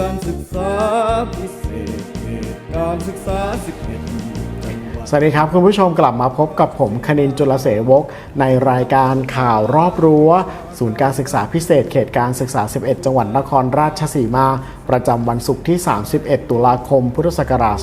การศึกษาพิเศษเขตการศึกษา11จังหวัด สวัสดีครับ คุณผู้ชมกลับมาพบกับผมคณินจุลเสวก ในรายการข่าวรอบรั้ว ศูนย์การศึกษาพิเศษเขตการศึกษา 11 จังหวัดนครราชสีมา ประจำวันศุกร์ที่ 31 ตุลาคม พุทธศักราช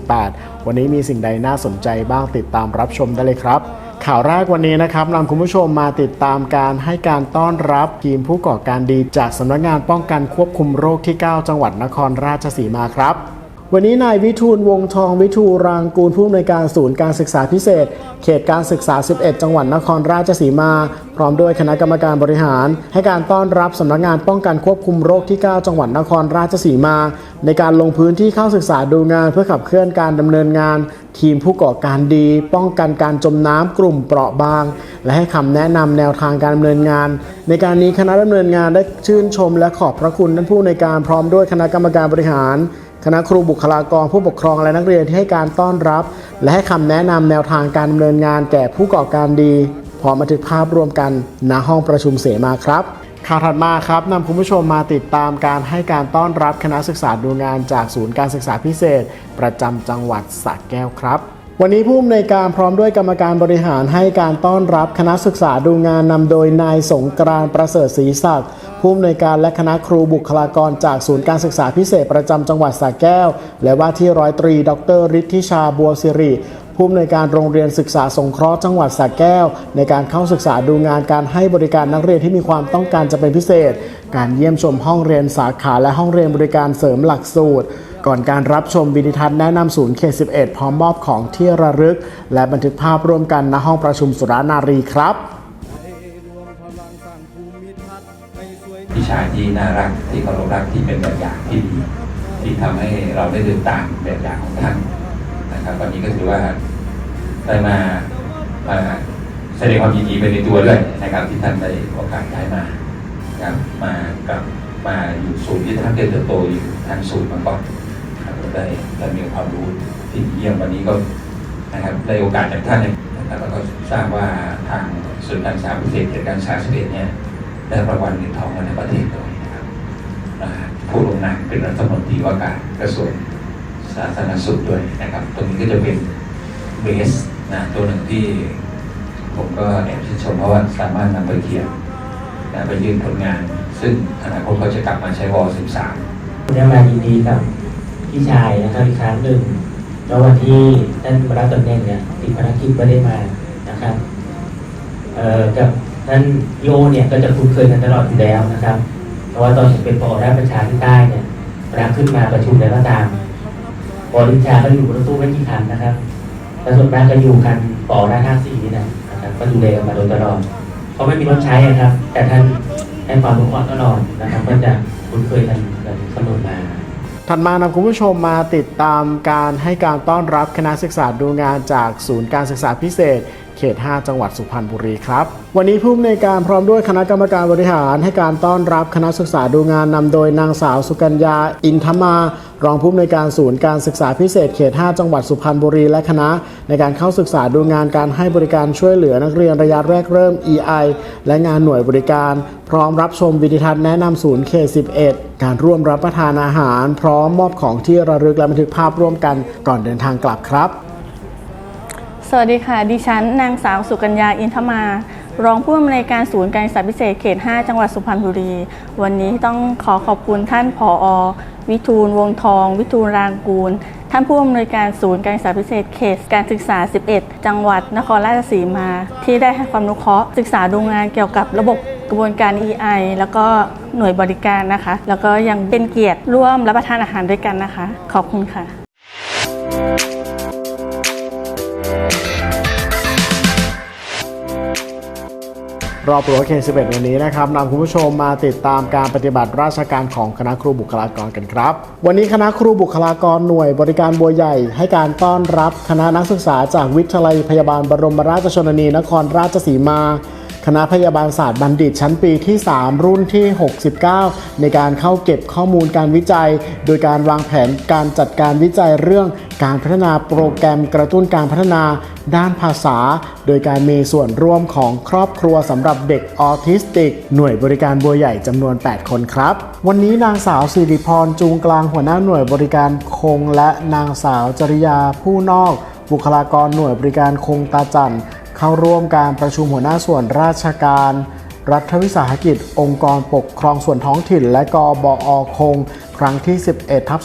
2568 วันนี้มีสิ่งใดน่าสนใจบ้างติดตามรับชมได้เลยครับ ข่าวแรกวันนี้นะครับนำคุณผู้ชมมาติดตามการให้การต้อนรับทีมผู้ก่อการดีจากสำนักงานป้องกันควบคุมโรคที่ 9 จังหวัดนครราชสีมาครับ วันนี้นายวิทูลวงทองวิทูรางกูลผู้อำนวยการศูนย์การศึกษาพิเศษ เขตการศึกษา 11 จังหวัดนครราชสีมา พร้อมด้วยคณะกรรมการบริหาร ให้การต้อนรับสำนักงานป้องกันควบคุมโรคที่ 9 จังหวัดนครราชสีมา ในการลงพื้นที่เข้าศึกษาดูงาน เพื่อขับเคลื่อนการดำเนินงาน ทีมผู้ก่อการดี ป้องกันการจมน้ำกลุ่มเปราะบาง และให้คำแนะนำแนวทางการดำเนินงาน ในการนี้คณะดำเนินงานได้ชื่นชม และขอบพระคุณท่านผู้ในการพร้อมด้วยคณะกรรมการบริหาร คณะครูบุคลากรผู้ปกครองและนักเรียนที่ให้การต้อนรับ และให้คำแนะนำแนวทางการดำเนินงานแก่ผู้ก่อการดี พร้อมบันทึกภาพรวมกันณห้องประชุมเสมาครับข่าวถัดมาครับนำคุณผู้ชมมาติดตามการให้การต้อนรับคณะศึกษาดูงานจากศูนย์การศึกษาพิเศษ ประจำจังหวัดสระแก้วครับ วันนี้ผู้อำนวยการพร้อมด้วยกรรมการบริหารให้การต้อนรับคณะศึกษาดูงานนำโดยนายสงกราน์ประเสริฐศรีศักดิ์ผู้อำนวยการและคณะครูบุคลากรจากศูนย์การศึกษาพิเศษประจำจังหวัดสระแก้ว และว่าที่ร้อยตรี ดรฤทธิชาบัวสิริผู้อำนวยการโรงเรียนศึกษาสงเคราะห์จังหวัดสระแก้ว ในการเข้าศึกษาดูงานการให้บริการนักเรียนที่มีความต้องการจะเป็นพิเศษ การเยี่ยมชมห้องเรียนสาขาและห้องเรียนบริการเสริมหลักสูตร ก่อนการรับชมวิดีทัศน์แนะนำศูนย์เขต11 พร้อมมอบของที่ระลึก และบันทึกภาพร่วมกันณห้องประชุมสุรานารีครับพี่ชายที่น่ารักที่เคารพรักที่เป็นแบบอย่างที่ดีที่ทำให้เราได้เดินตามแบบอย่างของท่านนะครับวันนี้ก็ถือว่าได้มาแสดงความยินดีไปในตัวด้วยนะครับที่ท่านได้โอกาสได้มานะครับมากับมาอยู่ศูนย์ที่ท่านได้เติบโตอยู่ทางศูนย์มาก่อน ได้ได้มีความรู้ที่เยี่ยมวันนี้ก็นะครับได้โอกาสจากท่านนะครับแล้วก็ทราบว่าทางศูนย์การศึกษาพิเศษเขตการศึกษาสิบเอ็ดเนี่ยได้รางวัลเหรียญทองมาในประเทศด้วยนะครับผู้ลงนามเป็นรัฐมนตรีว่าการกระทรวงสาธารณสุขด้วยนะครับ ตรงนี้ก็จะเป็นเบสนะตัวหนึ่งที่ผมก็แอบชื่นชมเพราะว่าสามารถนำไปเขียนนะไปยื่นผลงาน ซึ่งอนาคตเขาจะกลับมาใช้วอ13ได้มายินดีกับ พี่ชายนะครับอีกครั้งหนึ่งแล้ววันที่ท่านมารับตำแหน่งเนี่ยติดภารกิจไม่ได้มานะครับเอ่อกับท่านโยเนี่ยก็จะคุ้นเคยกันตลอดอยู่แล้วนะครับ เพราะว่าตอนผมเป็นปอด้านประชาที่ใต้เนี่ยเวลาขึ้นมาประชุมแล้วก็ตามบริชาก็อยู่บนรถตู้ไม่กี่คันนะครับแล้วส่วนมากก็อยู่กันปอด้านห้าสี่นี่นะนะครับก็ดูแลกันมาโดยตลอดเขาะไม่มีรถใช้อะครับ แต่ท่านให้ความรู้ความตลอดนะครับก็จะคุ้นเคยกันกันเสมอมา ถัดมานำคุณผู้ชมมาติดตามการให้การต้อนรับคณะศึกษาดูงานจากศูนย์การศึกษาพิเศษ เขต 5 จังหวัดสุพรรณบุรีครับ วันนี้ผู้อำนวยการพร้อมด้วยคณะกรรมการบริหาร ให้การต้อนรับคณะศึกษาดูงานนำโดยนางสาวสุกัญญาอินทมารองผู้อำนวยการศูนย์การศึกษาพิเศษเขต 5 จังหวัดสุพรรณบุรีและคณะ ในการเข้าศึกษาดูงานการให้บริการช่วยเหลือนักเรียนระยะแรกเริ่ม EI และงานหน่วยบริการ พร้อมรับชมวิดีทัศน์แนะนำศูนย์เขต 11 การร่วมรับประทานอาหาร พร้อมมอบของที่ระลึกและบันทึกภาพร่วมกันก่อนเดินทางกลับครับ สวัสดีค่ะ ดิฉัน นางสาวสุกัญญาอินทมา รองผู้อำนวยการศูนย์การศึกษาพิเศษเขต 5 จังหวัดสุพรรณบุรี วันนี้ต้องขอขอบคุณท่านผอ วิทูลวงทอง วิทูลรางกูล ท่านผู้อำนวยการศูนย์การศึกษาพิเศษเขตการศึกษา 11 จังหวัดนครราชสีมา ที่ได้ให้ความรู้เคราะห์ศึกษาดูงานเกี่ยวกับระบบกระบวนการ EI แล้วก็หน่วยบริการนะคะ แล้วก็ยังเป็นเกียรติร่วมรับประทานอาหารด้วยกันนะคะ ขอบคุณค่ะ รอบรั้วเขต11 วันนี้นะครับนำคุณผู้ชมมาติดตามการปฏิบัติราชการของคณะครูบุคลากรกันครับ วันนี้คณะครูบุคลากรหน่วยบริการบัวใหญ่ ให้การต้อนรับคณะนักศึกษาจากวิทยาลัยพยาบาลบรมราชชนนีนครราชสีมา คณะพยาบาลศาสตร์บัณฑิตชั้นปีที่ 3 รุ่นที่ 69 ในการเข้าเก็บข้อมูลการวิจัย โดยการวางแผนการจัดการวิจัยเรื่องการพัฒนาโปรแกรมกระตุ้นการพัฒนาด้านภาษา โดยการมีส่วนร่วมของครอบครัวสำหรับเด็กออทิสติก หน่วยบริการบัวใหญ่จำนวน 8 คนครับ วันนี้นางสาวสิริพรจูงกลางหัวหน้าหน่วยบริการคงและนางสาวจริยาผู้นอก บุคลากรหน่วยบริการคงตาจันทร์ เข้าร่วมการประชุมหัวหน้าส่วนราชการ รัฐวิสาหกิจ องค์กรปกครองส่วนท้องถิ่น และกบอคง ครั้งที่ 11ทับ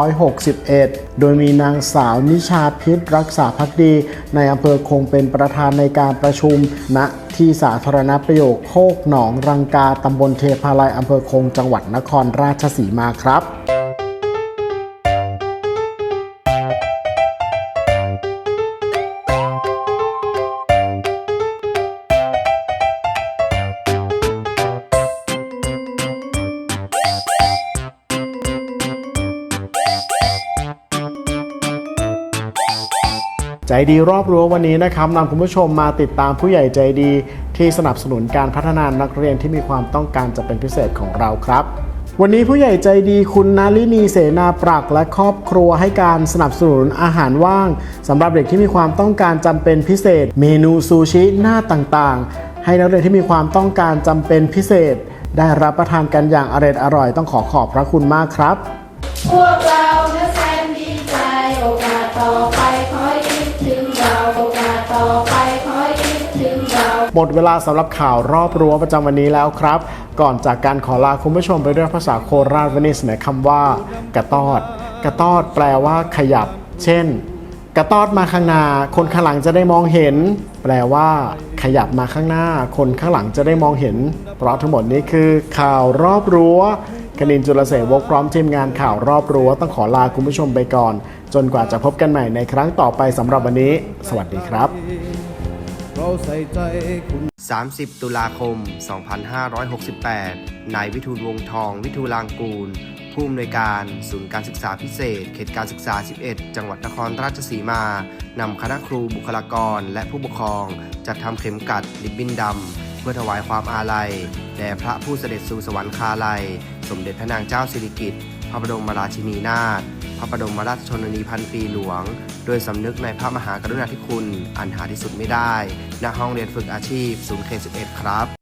2561 โดยมีนางสาวนิชาพิษรักษาพักดี ในอำเภอคงเป็นประธานในการประชุมณที่สาธารณประโยชน์โคกหนองรังกาตำบลเทพาลัยอำเภอคงจังหวัดนครราชสีมาครับ ใจดีรอบรั้ววันนี้นะครับนำคุณผู้ชมมาติดตามผู้ใหญ่ใจดี ที่สนับสนุนการพัฒนานักเรียนที่มีความต้องการจะเป็นพิเศษของเราครับ วันนี้ผู้ใหญ่ใจดีคุณนาลินีเสนาปรักและครอบครัวให้การสนับสนุนอาหารว่างสำหรับเด็กที่มีความต้องการจำเป็นพิเศษ เมนูซูชิหน้าต่างๆ ให้นักเรียนที่มีความต้องการจำเป็นพิเศษ ได้รับประทานกันอย่างอร่อยอร่อยต้องขอขอบพระคุณมากครับ พวกเรานะแสนดีใจโอกาสต่อไป หมดเวลาสำหรับข่าวรอบรั้วประจำวันนี้แล้วครับ ก่อนจากการขอลาคุณผู้ชมไปด้วยภาษาโคราชวันนี้เสนอคำว่า กระตอด กระตอดแปลว่าขยับ เช่น กระตอดมาข้างหน้า คนข้างหลังจะได้มองเห็น แปลว่า ขยับมาข้างหน้า คนข้างหลังจะได้มองเห็น เพราะทั้งหมดนี้คือ ข่าวรอบรั้วกนินจุลเสวกพร้อมทีมงานข่าวรอบรั้วต้องขอลาคุณผู้ชมไปก่อน จนกว่าจะพบกันใหม่ในครั้งต่อไปสำหรับวันนี้ สวัสดีครับ เราใส่ใจคุณ 30 ตุลาคม 2568 นายวิทูลวงทองวิทูลางกูล ผู้อำนวยการศูนย์การศึกษาพิเศษ เขตการศึกษา 11 จังหวัดนครราชสีมา นำคณะครูบุคลากรและผู้ปกครอง จัดทำเข็มกัดลิบบินดำ เพื่อถวายความอาลัย แด่พระผู้เสด็จสู่สวรรคาลัย สมเด็จพระนางเจ้าสิริกิติ์พระบรมราชินีนาถ ระบรมราชชนนีพันปีหลวง โดยสำนึกในพระมหากรุณาธิคุณ อันหาที่สุดไม่ได้ ณ ห้องเรียนฝึกอาชีพ ศูนย์เขต11 ครับ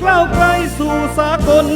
กล้าวไกลสู่สากล